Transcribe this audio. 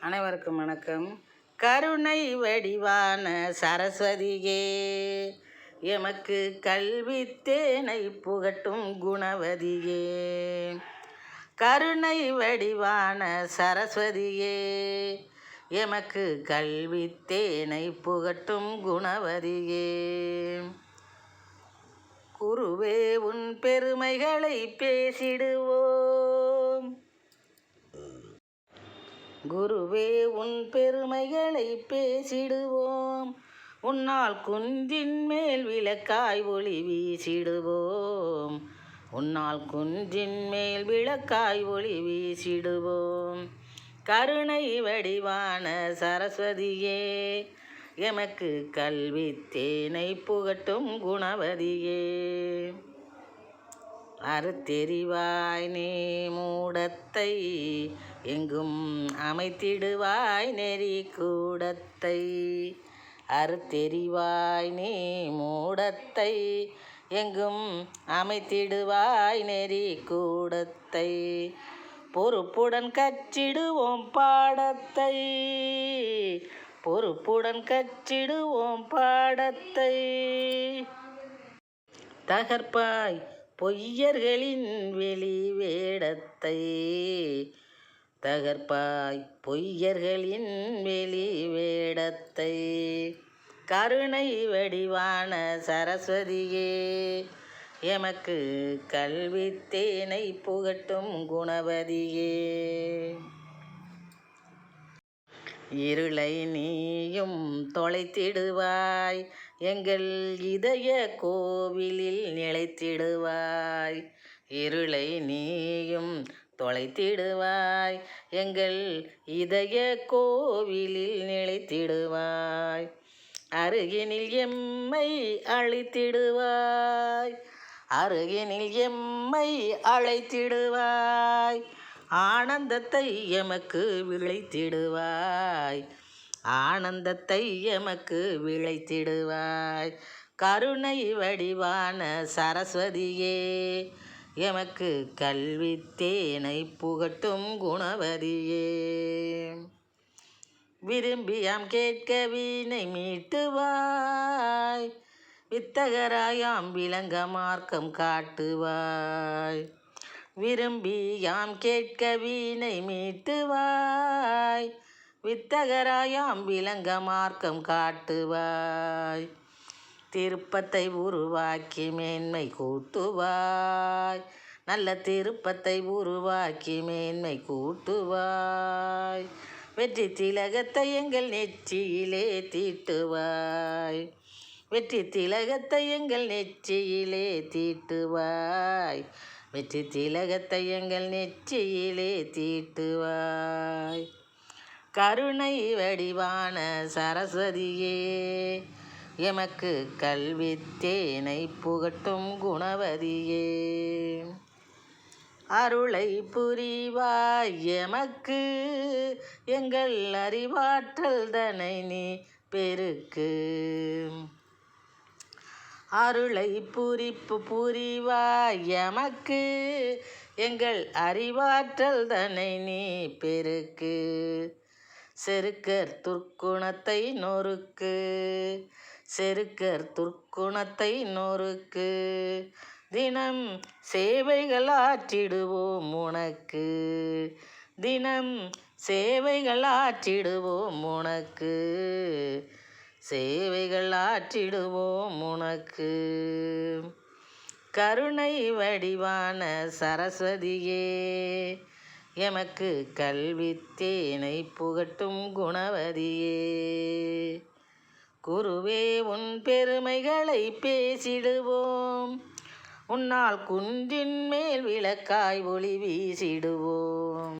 அனைவருக்கும் வணக்கம். கருணை வடிவான சரஸ்வதியே எமக்கு கல்வி தேனை புகட்டும் குணவதியே. கருணை வடிவான சரஸ்வதியே எமக்கு கல்வி தேனை புகட்டும் குணவதியே. குருவே உன் பெருமைகளை பேசிடுவோ குருவே உன் பெருமைகளை பேசிடுவோம். உன்னால் குன்றின் மேல் விளக்காய் ஒளி வீசிடுவோம். உன்னால் குன்றின் மேல் விளக்காய் ஒளி வீசிடுவோம். கருணை வடிவான சரஸ்வதியே எமக்கு கல்வி தேனை புகட்டும் குணவதியே. அறுத்தெறிவாய் நீ மூடத்தை எங்கும் அமைத்திடுவாய் நெறி கூடத்தை. அறுத்தெறிவாய் நீ மூடத்தை எங்கும் அமைத்திடுவாய் நெறி கூடத்தை. பொறுப்புடன் கச்சிடுவோம் பாடத்தை பொறுப்புடன் கச்சிடுவோம் பாடத்தை. தகர்ப்பாய் பொய்யர்களின் வெளி வேடத்தை தகர்ப்பாய். பொய்யர்களின் வெளி வேடத்தை கருணை வடிவான சரஸ்வதியே எமக்கு கல்வி தேனை புகட்டும் குணவதியே. இருளை நீயும் தொலைத்திடுவாய். எங்கள் இதய கோவிலில் நிலைத்திடுவாய். இருளை நீயும் தொலைத்திடுவாய். எங்கள் இதய கோவிலில் நிலைத்திடுவாய். அருகினில் எம்மை அழைத்திடுவாய். அருகினில் எம்மை அழைத்திடுவாய். ஆனந்தத்தை எமக்கு விளைத்திடுவாய். ஆனந்தத்தை எமக்கு விளைத்திடுவாய். கருணை வடிவான சரஸ்வதியே எமக்கு கல்வி தேனை புகட்டும் குணவதியே. விரும்பியாம் கேட்க வீணை மீட்டுவாய். வித்தகராயாம் விளங்க மார்க்கம் காட்டுவாய். விரும்பி யாம் கேட்க வீணை மீட்டுவாய். வித்தகராயாம் விளங்க மார்க்கம் காட்டுவாய். திருப்பத்தை உருவாக்கி மேன்மை கூட்டுவாய். நல்ல திருப்பத்தை உருவாக்கி மேன்மை கூட்டுவாய். வெற்றி திலகத்தை எங்கள் நெற்றியிலே தீட்டுவாய். வெற்றி திலகத்தை எங்கள் நெற்றியிலே தீட்டுவாய். வெற்றி திலகத்தை எங்கள் நெற்றியிலே தீட்டுவாய். கருணை வடிவான சரஸ்வதியே எமக்கு கல்வி தேனை புகட்டும் குணவதியே. அருளை புரிவாய் எமக்கு எங்கள் அறிவாற்றல் தனை நீ பெருக்கு. அருளை புரிப்பு புரிவாய் எமக்கு எங்கள் அறிவாற்றல் தனை நீ பெருக்கு. செருக்கர் துர்க்குணத்தை நொறுக்கு. செருக்கர் துர்க்குணத்தை நொறுக்கு. தினம் சேவைகள் ஆற்றிடுவோம் உனக்கு. தினம் சேவைகள் ஆற்றிடுவோம் உனக்கு. சேவைகள் ஆற்றிடுவோம் உனக்கு. கருணை வடிவான சரஸ்வதியே எமக்கு கல்வி தேனை புகட்டும் குணவதியே. குருவே உன் பெருமைகளை பேசிடுவோம். உன்னால் குன்றின் மேல் விளக்காய் ஒளி வீசிடுவோம்.